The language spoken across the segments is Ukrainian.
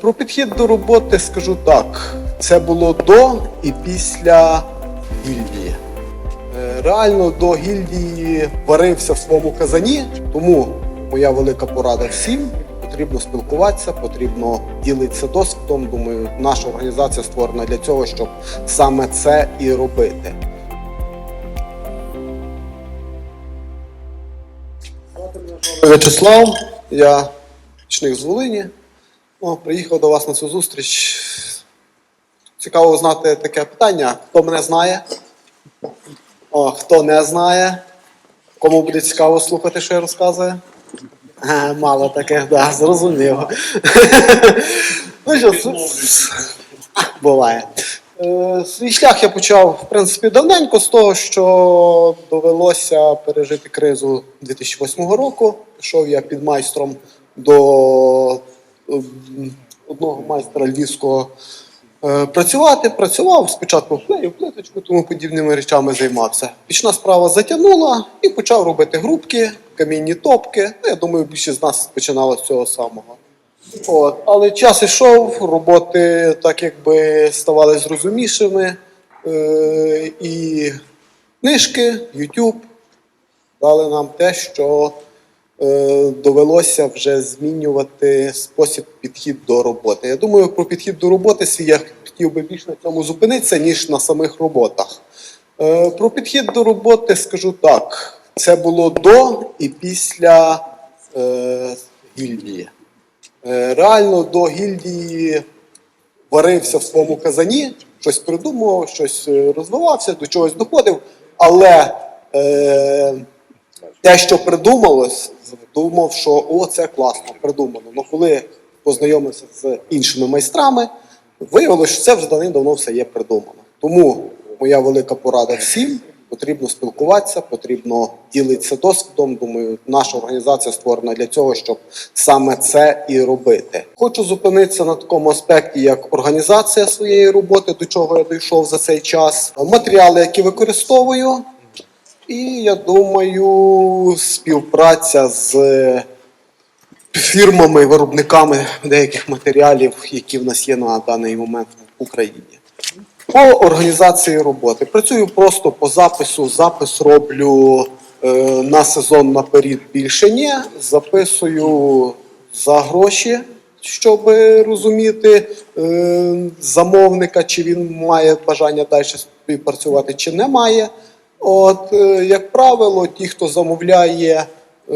Про підхід до роботи скажу так: це було до і після гільдії. Е, Реально до гільдії варився в своєму казані, тому моя велика порада всім. Потрібно спілкуватися, потрібно ділитися досвідом. Думаю, наша організація створена для цього, щоб саме це і робити. В'ячеслав, я пічник з Волині. О, приїхав до вас на цю зустріч. Цікаво знати таке питання. Хто мене знає? О, хто не знає? Кому буде цікаво слухати, що я розказую? А, мало таких, да, зрозуміло. ну що, буває. Е, Свій шлях я почав, в принципі, давненько з того, що довелося пережити кризу 2008 року. Пішов я під майстром до одного майстра львівського е, працювати. Працював спочатку клею, плиточку, тому подібними речами займався. Пічна справа затягнула і почав робити грубки, камінні топки. Ну, я думаю, більшість з нас починало з цього самого. От. Але час ішов, роботи так якби ставали зрозумішими. Е, і книжки, YouTube дали нам те, що довелося вже змінювати спосіб підхід до роботи. Я думаю, про підхід до роботи свій я хотів би більш на цьому зупинитися, ніж на самих роботах. Е, про підхід до роботи скажу так: це було до і після е, гільдії. Е, Реально до гільдії варився в своєму казані, щось придумував, щось е, розвивався, до чогось доходив. Але е, те, що придумалось, думав, що о, це класно, придумано. Ну коли познайомився з іншими майстрами, виявилося, що це вже давним-давно все є придумано. Тому моя велика порада всім. Потрібно спілкуватися, потрібно ділитися досвідом. Думаю, наша організація створена для цього, щоб саме це і робити. Хочу зупинитися на такому аспекті, як організація своєї роботи, до чого я дійшов за цей час, матеріали, які використовую, і я думаю, співпраця з фірмами, виробниками деяких матеріалів, які в нас є на даний момент в Україні. По організації роботи працюю просто по запису. Запис роблю е, на сезон наперед більше ні. Записую за гроші, щоб розуміти е, замовника, чи він має бажання далі співпрацювати, чи не має. От, е, як правило, ті, хто замовляє е,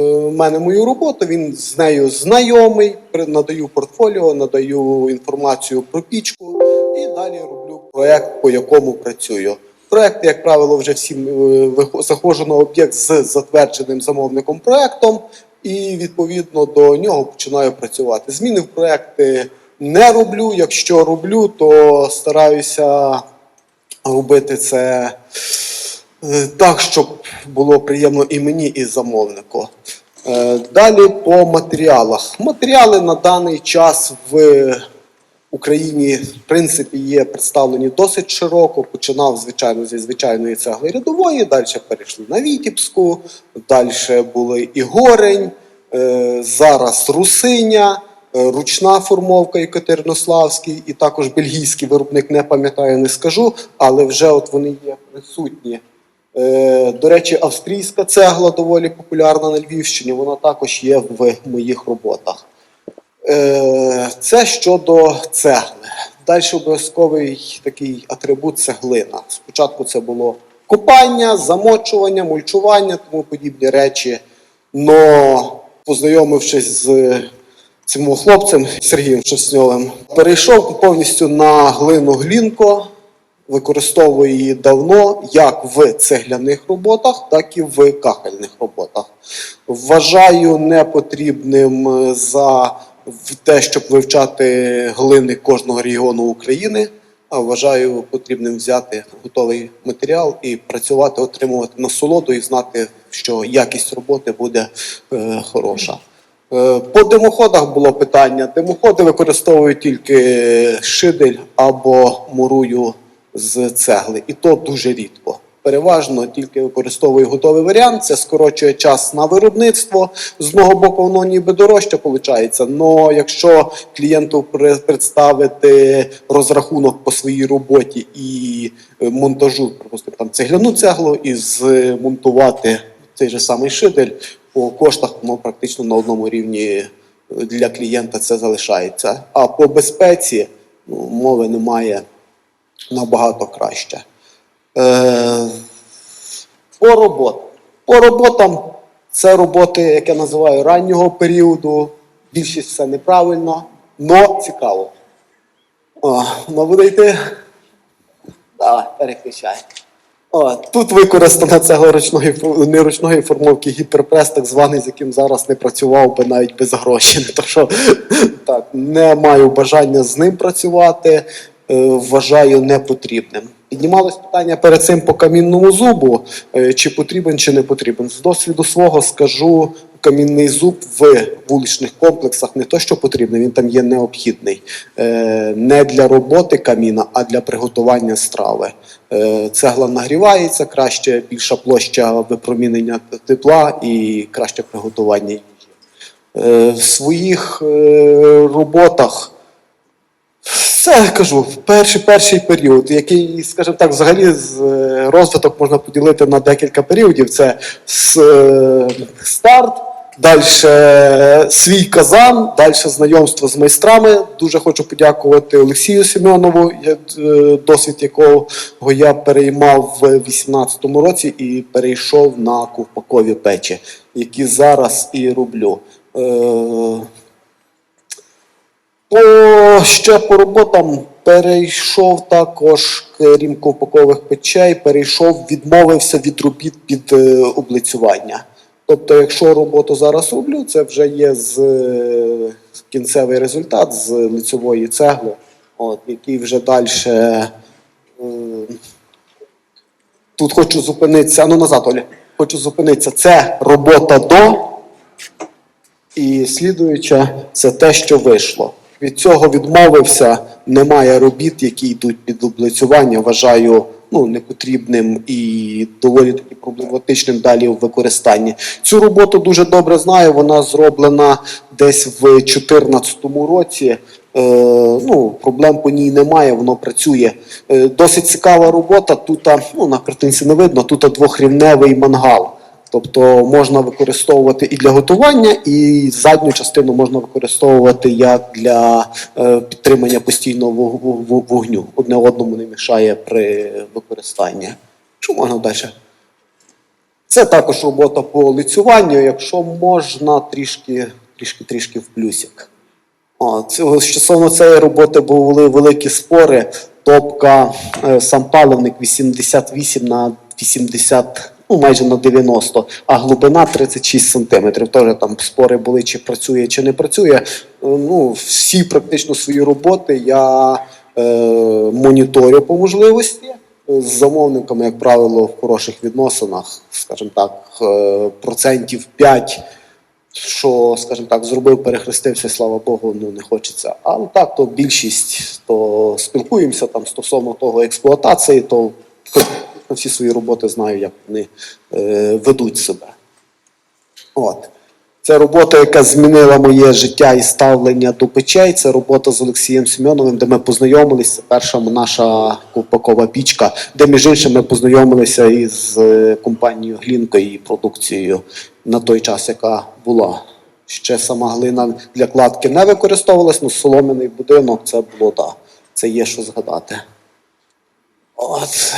в мене мою роботу, він з нею знайомий, надаю портфоліо, надаю інформацію про пічку і далі роблю проект, по якому працюю. Проект, як правило, вже всім е, заходжу на об'єкт з затвердженим замовником проектом, і відповідно до нього починаю працювати. Зміни в проекти не роблю. Якщо роблю, то стараюся робити це так, щоб було приємно і мені, і замовнику. Е, Далі по матеріалах. Матеріали на даний час в Україні, в принципі, є представлені досить широко. Починав, звичайно, зі звичайної цегли рядової, далі перейшли на Вітібську, далі були і Горень, е, зараз Русиня, е, ручна формовка Екатеринославський, і також бельгійський виробник, не пам'ятаю, не скажу, але вже от вони є присутні. Е, До речі, австрійська цегла доволі популярна на Львівщині, вона також є в моїх роботах. Е, Це щодо цегли. Далі обов'язковий такий атрибут цеглина. Спочатку це було купання, замочування, мульчування, тому подібні речі. Но познайомившись з цим хлопцем Сергієм Шерстньовим, перейшов повністю на глину глінко, використовую її давно як в цегляних роботах, так і в кахельних роботах. Вважаю непотрібним е, за те, щоб вивчати глини кожного регіону України. А вважаю потрібним взяти готовий матеріал і працювати, отримувати насолоду і знати, що якість роботи буде е, хороша. Е, По димоходах було питання. Димоходи використовую тільки шидель або мурую з цегли, і то дуже рідко. переважно тільки використовує готовий варіант. Це скорочує час на виробництво. З одного боку, воно ніби дорожче виходить. Але якщо клієнту представити розрахунок по своїй роботі і е, монтажу, припустимо, там цегляну цеглу і змонтувати цей же самий шидель, по коштах воно практично на одному рівні для клієнта це залишається. А по безпеці ну, мови немає набагато краще. Е, по роботам. По роботам це роботи, як я називаю, раннього періоду. Більшість все неправильно, але цікаво. О, воно буде йти. Давай, переключай. О, тут використана цегла ручної фо- не ручної формовки гіперпрес, так званий, з яким зараз не працював би навіть без грошей. То що так, не маю бажання з ним працювати, вважаю непотрібним. Піднімалось питання перед цим по камінному зубу, е, чи потрібен, чи не потрібен. З досвіду свого скажу, камінний зуб в вуличних комплексах не то, що потрібний, він там є необхідний. Е, Не для роботи каміна, а для приготування страви. Е, Цегла нагрівається, краще більша площа випромінення тепла і краще приготування їжі. Е, В своїх е, роботах це кажу, перший перший період, який, скажімо так, взагалі е, розвиток можна поділити на декілька періодів. Це е, старт, далі свій казан, далі знайомство з майстрами. Дуже хочу подякувати Олексію Семенову, е, досвід якого я переймав в 2018 році і перейшов на ковпакові печі, які зараз і роблю. По ще по роботам перейшов також, крім ковпакових печей, перейшов, відмовився від робіт під е, облицювання. Тобто, якщо роботу зараз роблю, це вже є з е, кінцевий результат з лицьової цегли, от, який вже далі. Е, тут хочу зупинитися. Ну назад, Оля. Хочу зупинитися. Це робота до. І слідуюче, це те, що вийшло. Від цього відмовився. Немає робіт, які йдуть під облицювання. Вважаю ну, непотрібним і доволі таки проблематичним далі в використанні. Цю роботу дуже добре знаю. Вона зроблена десь в 2014 році. Е, ну, проблем по ній немає, воно працює. Е, досить цікава робота. Тут, ну, на картинці не видно, тут двохрівневий мангал. Тобто можна використовувати і для готування, і задню частину можна використовувати як для е, підтримання постійного вог- вог- вогню. Одне одному не мішає при використанні. Що можна далі? Це також робота по лицюванню, якщо можна трішки, трішки, трішки в плюсик. Стосовно цієї роботи були великі спори. Топка, е, сам паливник 88 на 80, ну майже на 90, а глибина 36 сантиметрів. Теж там спори були, чи працює, чи не працює. Е, Ну, всі практично свої роботи я е, моніторю по можливості. З замовниками, як правило, в хороших відносинах, скажімо так, е, процентів 5 що, скажімо так, зробив, перехрестився, слава Богу, ну не хочеться. Але так, то більшість, то спілкуємося там стосовно того експлуатації, то на всі свої роботи знаю, як вони е, ведуть себе. От. Це робота, яка змінила моє життя і ставлення до печей. Це робота з Олексієм Семеновим, де ми познайомилися. Це перша наша ковпакова пічка, де між іншим ми познайомилися із е, компанією Глінка і продукцією на той час, яка була. Ще сама глина для кладки не використовувалась, але солом'яний будинок це було так. Це є що згадати. От.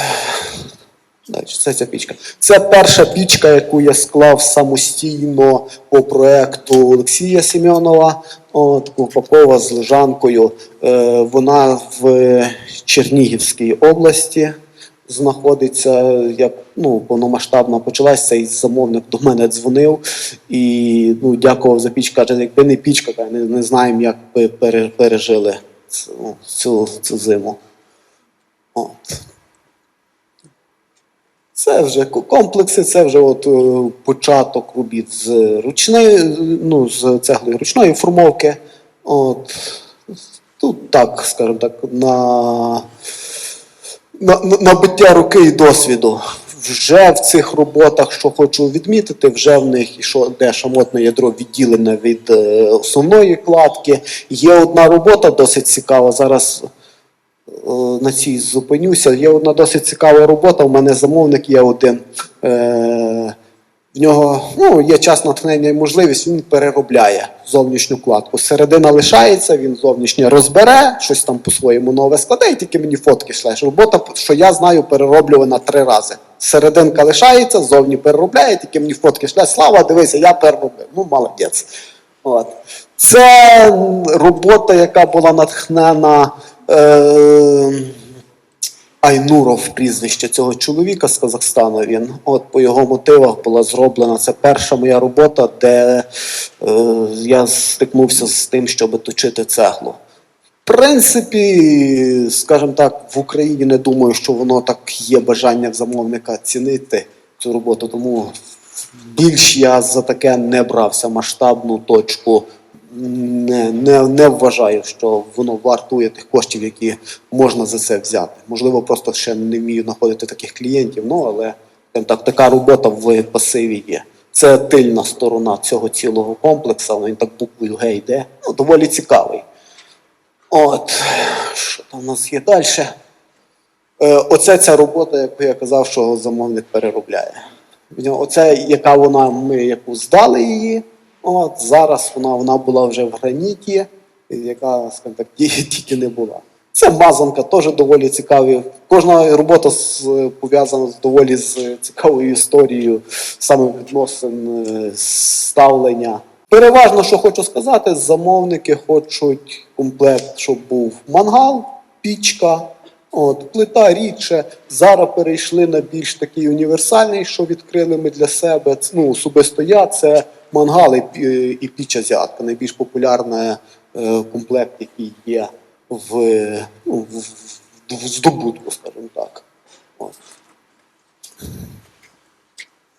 Далі, це ця пічка. Це перша пічка, яку я склав самостійно по проекту Олексія Семенова. От, з лежанкою. Е, вона в Чернігівській області знаходиться. Як ну, повномасштабно почалась, цей замовник до мене дзвонив і ну, дякував за пічку. Каже, якби не пічка, каже, не, не знаємо, як би пережили цю, цю, цю зиму. От. Це вже комплекси, це вже от е, початок робіт з ручної, ну, з цеглою ручної формовки. От. Тут так, скажімо так, на, на, на набиття руки і досвіду. вже в цих роботах, що хочу відмітити, вже в них що де шамотне ядро відділене від е, основної кладки. Є одна робота досить цікава. Зараз на цій зупинюся. Є одна досить цікава робота. У мене замовник є один. Е, в нього ну, є час натхнення і можливість, він переробляє зовнішню кладку. Середина лишається, він зовнішнє розбере, щось там по-своєму нове складе, і тільки мені фотки шлеш. Робота, що я знаю, перероблювана три рази. Серединка лишається, зовні переробляє, тільки мені фотки шле. Слава, дивися, я переробив. Ну, молодець. От. Це робота, яка була натхнена. Е- Айнуров прізвище цього чоловіка з Казахстану. Він от по його мотивах була зроблена. Це перша моя робота, де е, я стикнувся з тим, щоб точити цеглу. В принципі, скажімо так, в Україні не думаю, що воно так є бажання замовника цінити цю роботу. Тому більш я за таке не брався масштабну точку. Не, не, не вважаю, що воно вартує тих коштів, які можна за це взяти. Можливо, просто ще не вмію знаходити таких клієнтів, ну але так, така робота в пасиві є. Це тильна сторона цього цілого комплексу, він так буквою Г йде. Ну, доволі цікавий. От, що там у нас є далі? Е, оце ця робота, яку я казав, що замовник переробляє. Оце, яка вона, ми яку здали її. От зараз вона, вона була вже в граніті, яка, скажімо так, ті- тільки не була. Це мазанка, теж доволі цікаві. Кожна робота пов'язана з доволі з цікавою історією, саме відносин, е, ставлення. Переважно, що хочу сказати, замовники хочуть комплект, щоб був мангал, пічка, От, плита рідше. Зараз перейшли на більш такий універсальний, що відкрили ми для себе. Ну, особисто я, це мангал і, пі- і. Найбільш популярний е, комплект, який є в, ну, в, в, в здобутку, скажімо так.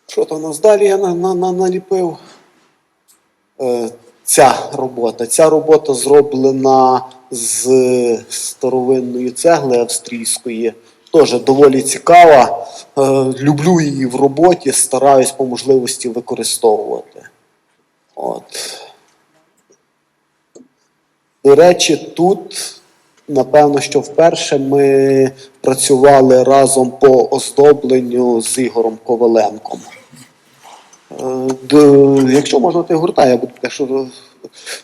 Що там у нас далі я на, на, на, наліпив? Е, ця робота. Ця робота зроблена з старовинної цегли австрійської. Теж доволі цікава. Е, люблю її в роботі, стараюсь по можливості використовувати. От. До речі, тут, напевно, що вперше ми працювали разом по оздобленню з Ігорем Коваленком. Е, Якщо можна, ти гурта, я буду те, що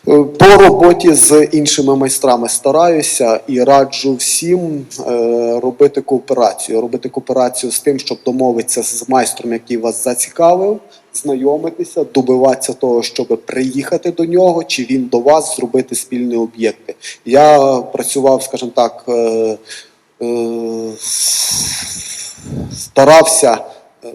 е, по роботі з іншими майстрами стараюся і раджу всім е, робити кооперацію. Робити кооперацію з тим, щоб домовитися з майстром, який вас зацікавив, знайомитися, добиватися того, щоб приїхати до нього, чи він до вас зробити спільні об'єкти. Я працював, скажімо так. Е, е, старався е,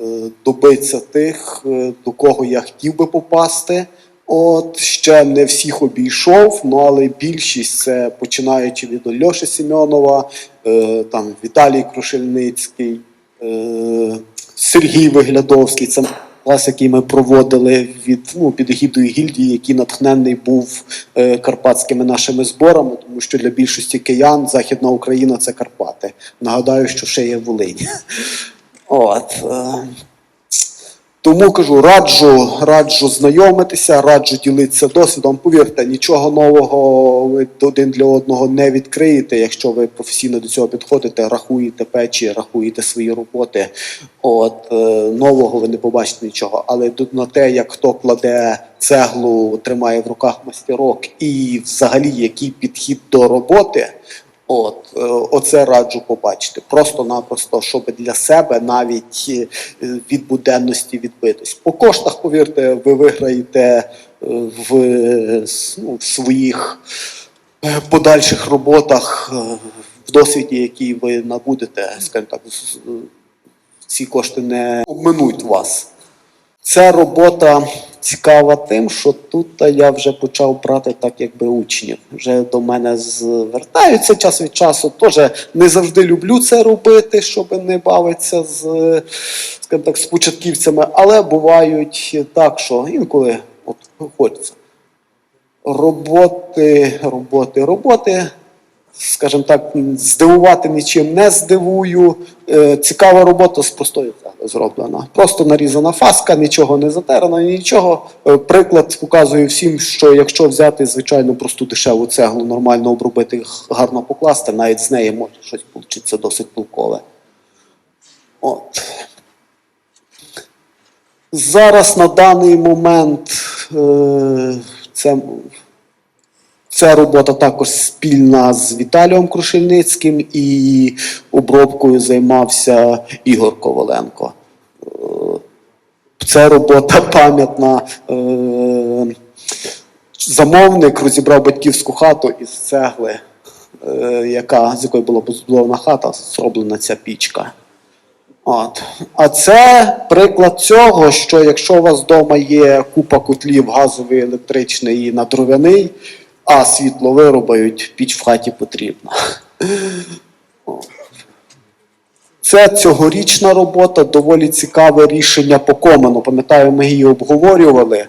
добитися тих, е, до кого я хотів би попасти. От ще не всіх обійшов, ну але більшість це починаючи від Ольоші Семенова, е, там Віталій Крушельницький, е, Сергій Виглядовський. Це клас, який ми проводили від ну, під гідою гільдії, який натхнений був е, карпатськими нашими зборами, тому що для більшості киян Західна Україна це Карпати. Нагадаю, що ще є Волинь. От. Е, тому кажу, раджу, раджу знайомитися, раджу ділитися досвідом. Повірте, нічого нового ви один для одного не відкриєте, якщо ви професійно до цього підходите, рахуєте печі, рахуєте свої роботи. От е, нового ви не побачите нічого. Але на те, як хто кладе цеглу, тримає в руках мастерок, і взагалі який підхід до роботи. От, е, оце раджу побачити. Просто-напросто, щоб для себе навіть е, від буденності відбитись. По коштах, повірте, ви виграєте е, в, ну, своїх подальших роботах, в досвіді, який ви набудете, скажімо так, ці кошти не обминуть вас. Ця робота цікава тим, що тут я вже почав брати так, якби учнів. Вже до мене звертаються час від часу. Теж не завжди люблю це робити, щоб не бавитися з, скажімо так, з початківцями, але бувають так, що інколи от хочеться. Роботи, роботи, роботи. Скажімо так, здивувати нічим не здивую. Е, Цікава робота з простої зроблена. Просто нарізана фаска, нічого не затерано, нічого. Е, Приклад показую всім, що якщо взяти звичайно просту дешеву цеглу, нормально обробити, гарно покласти, навіть з неї може щось вийти досить толкове. От. Зараз на даний момент е, це, ця робота також спільна з Віталієм Крушельницьким і обробкою займався Ігор Коваленко. Це робота пам'ятна. Е, Замовник розібрав батьківську хату із цегли, е, яка, з якої була побудована хата, зроблена ця пічка. От. А це приклад цього, що якщо у вас вдома є купа котлів газовий, електричний і на дров'яний, а світло вирубають, піч в хаті потрібна. Це цьогорічна робота, доволі цікаве рішення по комену. Пам'ятаю, ми її обговорювали. Е,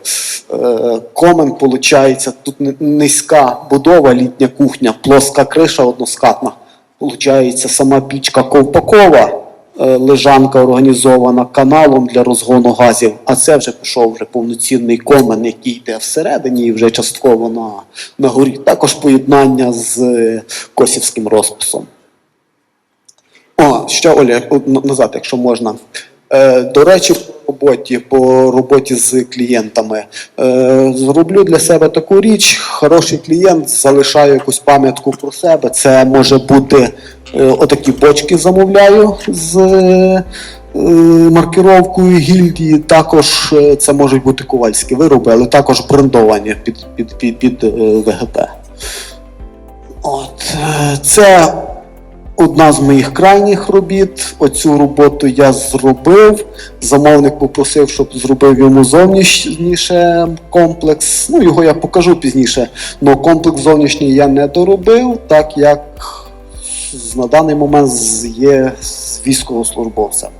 Комен, виходить, тут низька будова, літня кухня, плоска криша односкатна. Получається, сама пічка ковпакова, лежанка організована каналом для розгону газів, а це вже пішов вже повноцінний комен, який йде всередині і вже частково на, на горі. Також поєднання з е, косівським розписом. О, ще Оля, назад, якщо можна. Е, до речі, роботі, по роботі з клієнтами. Е, зроблю для себе таку річ. Хороший клієнт залишає якусь пам'ятку про себе. Це може бути е, отакі бочки замовляю з е, маркировкою гільдії. Також це можуть бути ковальські вироби, але також брендовані під, під, під, під ВГП. От, це одна з моїх крайніх робіт. Оцю роботу я зробив. Замовник попросив, щоб зробив йому зовнішніше комплекс. Ну, його я покажу пізніше. але комплекс зовнішній я не доробив, так як на даний момент є з військовослужбовцем.